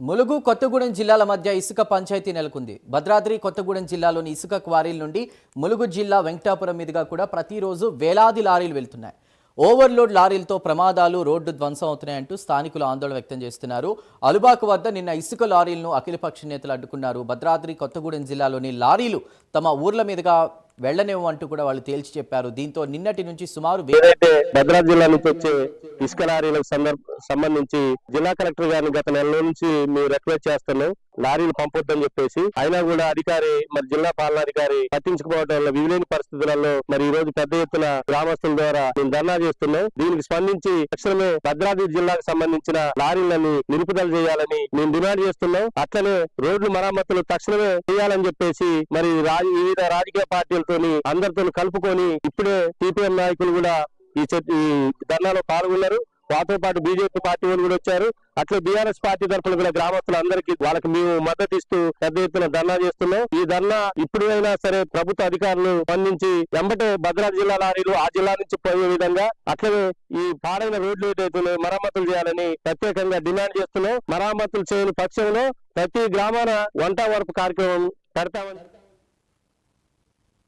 ములుగు కొత్తగూడెం జిల్లాల మధ్య ఇసుక పంచాయతీ నెలకొంది. భద్రాద్రి కొత్తగూడెం జిల్లాలోని ఇసుక క్వారీల నుండి ములుగు జిల్లా వెంకటాపురం మీదుగా కూడా ప్రతిరోజు వేలాది లారీలు వెళ్తున్నాయి. ఓవర్లోడ్ లారీలతో ప్రమాదాలు రోడ్డు ధ్వంసం అవుతున్నాయంటూ స్థానికులు ఆందోళన వ్యక్తం చేస్తున్నారు. అలుబాకు వద్ద నిన్న ఇసుక లారీలను అఖిలపక్ష నేతలు అడ్డుకున్నారు. భద్రాద్రి కొత్తగూడెం జిల్లాలోని లారీలు తమ ఊర్ల మీదుగా వెళ్ళనివ్వమంటూ కూడా వాళ్ళు తేల్చి చెప్పారు. దీంతో నిన్నటి నుంచి సుమారు వే- భద్రాద్రి జిల్లా నుంచి వచ్చే ఇసుక లారీలకు సంబంధించి జిల్లా కలెక్టర్ గారిని గత నెల నుంచి మేము రిక్వెస్ట్ చేస్తున్నాం. లారీలు పంపొద్దని చెప్పేసి అయినా కూడా అధికారి మరి జిల్లా పాలనాధికారి పట్టించుకోవడం వల్ల వివిలేని పరిస్థితులలో మరి ఈ రోజు పెద్ద ఎత్తున గ్రామస్తుల ద్వారా మేము ధర్నా చేస్తున్నాం. దీనికి స్పందించి తక్షణమే భద్రాద్రి జిల్లాకు సంబంధించిన లారీలను నిలుపుదల చేయాలని మేము డిమాండ్ చేస్తున్నాం. అట్లనే రోడ్లు మరమ్మతులు తక్షణమే చేయాలని చెప్పేసి మరి వివిధ రాజకీయ పార్టీలతోని అందరితో కలుపుకొని ఇప్పుడే సిపిఎం నాయకులు కూడా ఈ ఈ ధర్నాలో పాల్గొన్నారు. వాటితో పాటు బీజేపీ పార్టీ వాళ్ళు కూడా వచ్చారు. అట్లా బీఆర్ఎస్ పార్టీ తరఫున కూడా గ్రామస్తులందరికీ వాళ్ళకి మేము మద్దతు ఇస్తూ పెద్ద ఎత్తున ధర్నా చేస్తున్నాం. ఈ ధర్నా ఇప్పుడైనా సరే ప్రభుత్వ అధికారులు స్పందించి వెంబటే భద్రాద్రి జిల్లా లారీలు ఆ జిల్లా నుంచి పోయే విధంగా అట్లనే ఈ పాడైన రోడ్లు ఏదైతే మరమ్మతులు చేయాలని ప్రత్యేకంగా డిమాండ్ చేస్తున్నాం. మరమ్మతులు చేయని పక్షంలో ప్రతి గ్రామాన వంట వరపు కార్యక్రమం పెడతామని